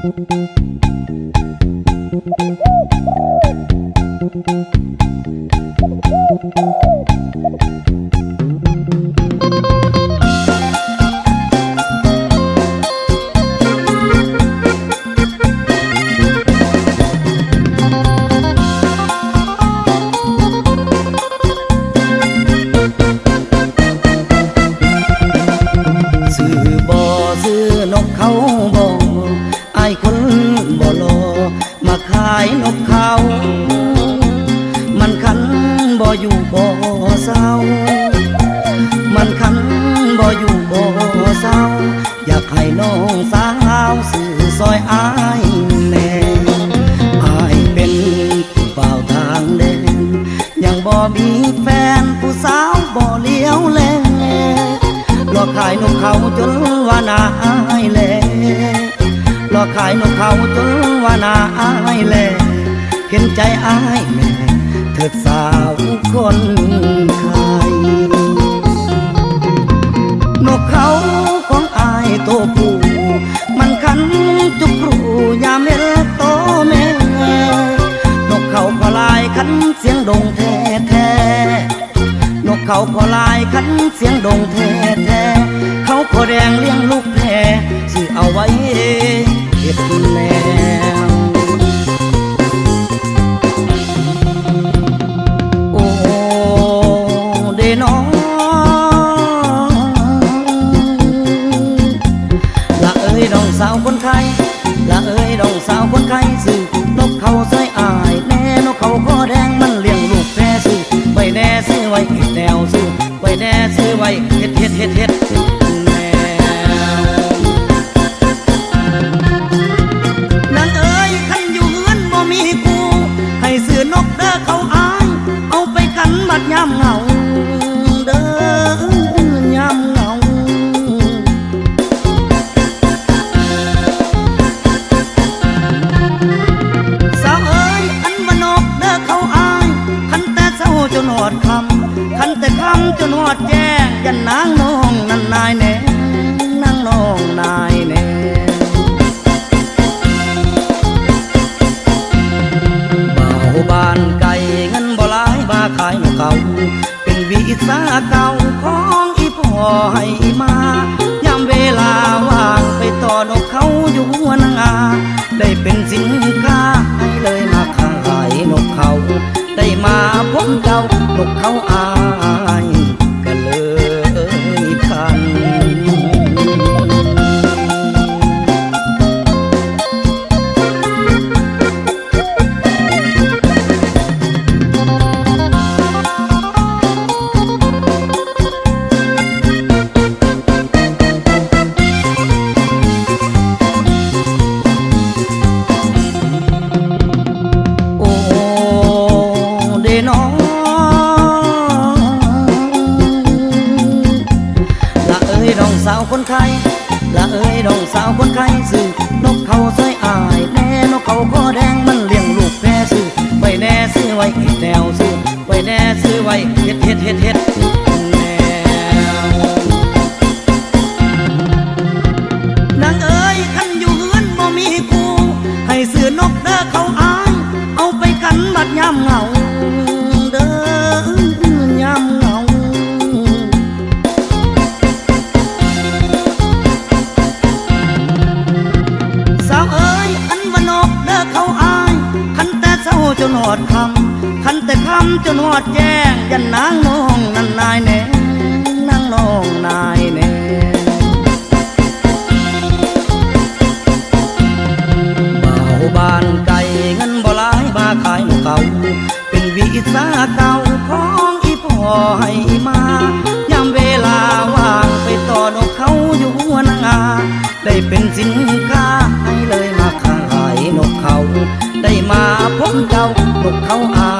ซื้ สาวซื้อซอยอายแน่อายเป็นผู้เป่าทางแดนยังบ่มีแฟนผู้สาวบ่เลี้ยวแลหลอกขายนกเขาจนว่านาอายแลหลอกขายนกเขาจนว่านาอายแลเห็นใจอายแม่เถิดสาวคน ดงแท้แท้นกเขาก็ลายคันเสียงดงแท้แท้เขาก็แดงเลี้ยงลูกแพรสิเอาไว้เห็ดแนวโอ้เดน้องละเอ้ยดองสาวคนไทยละเอ้ยดองสาวคนไทยสื่อ แนวซื้อไว้แน่ซื้อไว้เฮ็ดเฮ็ดเฮ็ดเฮ็ด คันแต่คำจนหอดแจ้งยันนางน้องนันนายแน่นางน้องนายแน่บ่าวบ้านไก่เงินบ่หลายมาขายนกเขาเป็นวีซ่าเก่าของอีพ่อให้มา กเขาอา อดคำคันแต่คำจนหอดแจ้ง ยันนางน้องนันนายแน่นางน้องนายแน่บ่าวบานไก่เงินบ่หลายมาขายนกเขาเป็นวีซ่าเก่าของอีพ่อให้มายามเวลาว่างไปต่อนกเขาอยู่หัวนางาได้เป็นสินค้า กเขาอา